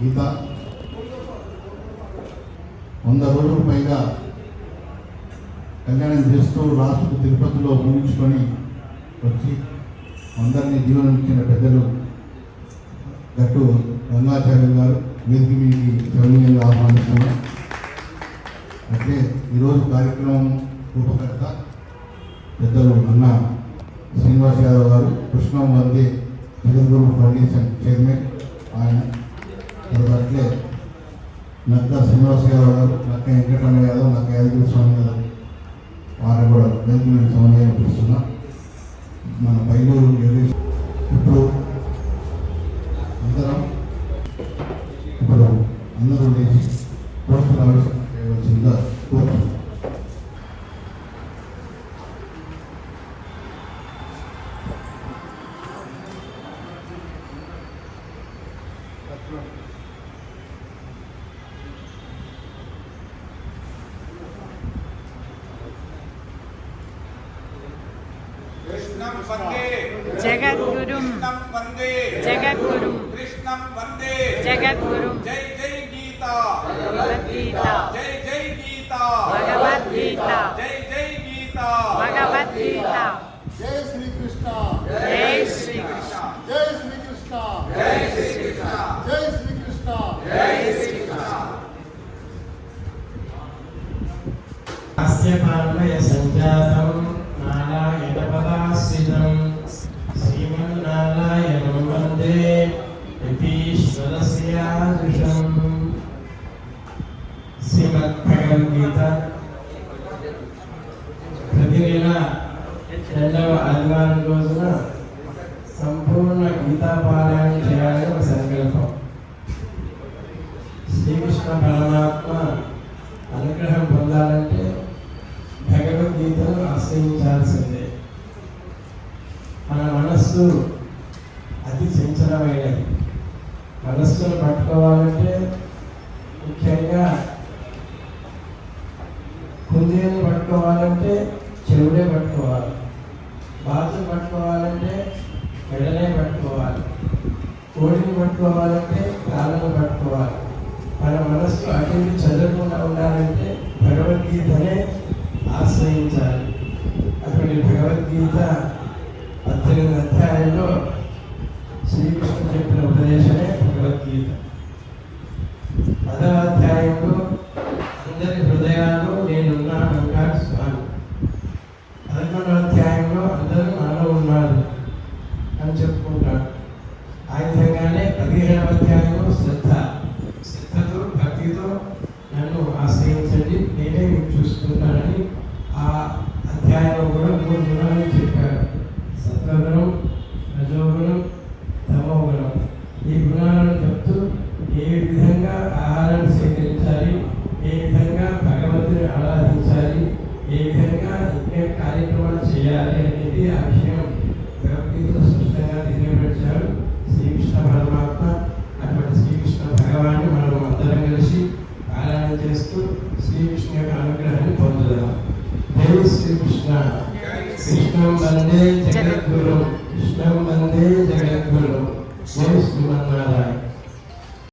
గీత. వంద రోజుల పైగా కళ్యాణం చేస్తూ రాష్ట్ర తిరుపతిలో ముగించుకొని వచ్చి అందరినీ జీవనమిచ్చిన పెద్దలు గట్టు గంగాచార్య గారు వేదిక మీదకి చరణీయంగా ఆహ్వానిస్తున్నాం అయితే ఈరోజు కార్యక్రమం రూపకర్త పెద్దలు అన్న శ్రీనివాస్ యాదవ్ గారు కృష్ణం వందే జగద్గురు ఫౌండేషన్ చైర్మన్ ఆయన. అట్లే నక్క శ్రీనివాస్ యాదవ్ గారు నక్క వెంకటరమణ యాదవ్ నక్క యాదగిరి స్వామి గారు వారిని కూడా వేదిక మీద సమన్వయం పిలుస్తున్నాం మన బయలు ఇప్పుడు అందరం ఇప్పుడు అందరూ లేచి కోర్టుల ఆవిష్కరణ చేయవలసిందిగా కోరుతున్నాం. కృష్ణం వందే జగద్గురు. జగద్గురు. జగద్గురు. జై జై గీత. భగవద్గీత. జై జై గీత. భగవద్గీత. జై జై గీత. భగవద్గీత. జై శ్రీకృష్ణ. జై శ్రీకృష్ణ. జై శ్రీకృష్ణ. జై శ్రీకృష్ణ. జై శ్రీకృష్ణ. జై శ్రీకృష్ణ. అస్య పార్మయ సంజాత గీత ప్రతి నెల రెండవ ఆదివారం రోజున సంపూర్ణ గీతా పారాయణ చేయాలని ఒక సంకల్పం. శ్రీకృష్ణ పరమాత్మ అనుగ్రహం పొందాలంటే భగవద్గీతను ఆశ్రయించాల్సిందే. మన మనస్సు అతి చంచలమైనది. మనస్సును పట్టుకోవాలంటే ముఖ్యంగా పట్టుకోవాలంటే చెవుడే పట్టుకోవాలి బాతులు పట్టుకోవాలంటే మెడనే పట్టుకోవాలి కోడిని పట్టుకోవాలంటే కాళ్ళను పట్టుకోవాలి. మన మనస్సు అటు చదవకుండా ఉండాలంటే భగవద్గీతనే ఆశ్రయించాలి. అటువంటి భగవద్గీత పద్దెనిమిది అధ్యాయంలో శ్రీకృష్ణుడు చెప్పిన ఉపదేశమే భగవద్గీత. పదవ అధ్యాయంలో అందరి హృదయాల్లో నేనున్నాను అంటాడు స్వామి పదకొండవ అధ్యాయంలో అందరూ నాలో ఉన్నారు అని చెప్పుకుంటాడు. ఆ విధంగానే పదిహేడవ అధ్యాయంలో శ్రద్ధ. శ్రద్ధతో భక్తితో నన్ను ఆశ్రయించండి. నేనే మీకు చూసుకుంటానని ఆ అధ్యాయంలో కూడా మూడు గుణాలు చెప్పాడు సత్వగుణం రజోగుణం తమోగుణం. ఈ గుణాలను చెప్తూ ఏ విధంగా ఆహారం స్వీకరించాలి ఏ విధంగా భగవంతుని ఆరాధించాలి ఏ విధంగా కార్యక్రమాలు చేయాలి అనేది ఆ విషయం భగవద్గీతలో స్పష్టంగా తెలియపరిచాడు శ్రీకృష్ణ పరమాత్మ అటువంటి శ్రీకృష్ణ భగవాన్ని మనం అందరం కలిసి పారాయణ చేస్తూ శ్రీకృష్ణ యొక్క అనుగ్రహాన్ని పొందుదాం జై శ్రీకృష్ణ కృష్ణం వందే జగద్గురు. విష్ణు వందే జగద్గురు. జై శ్రీమన్నారాయణ.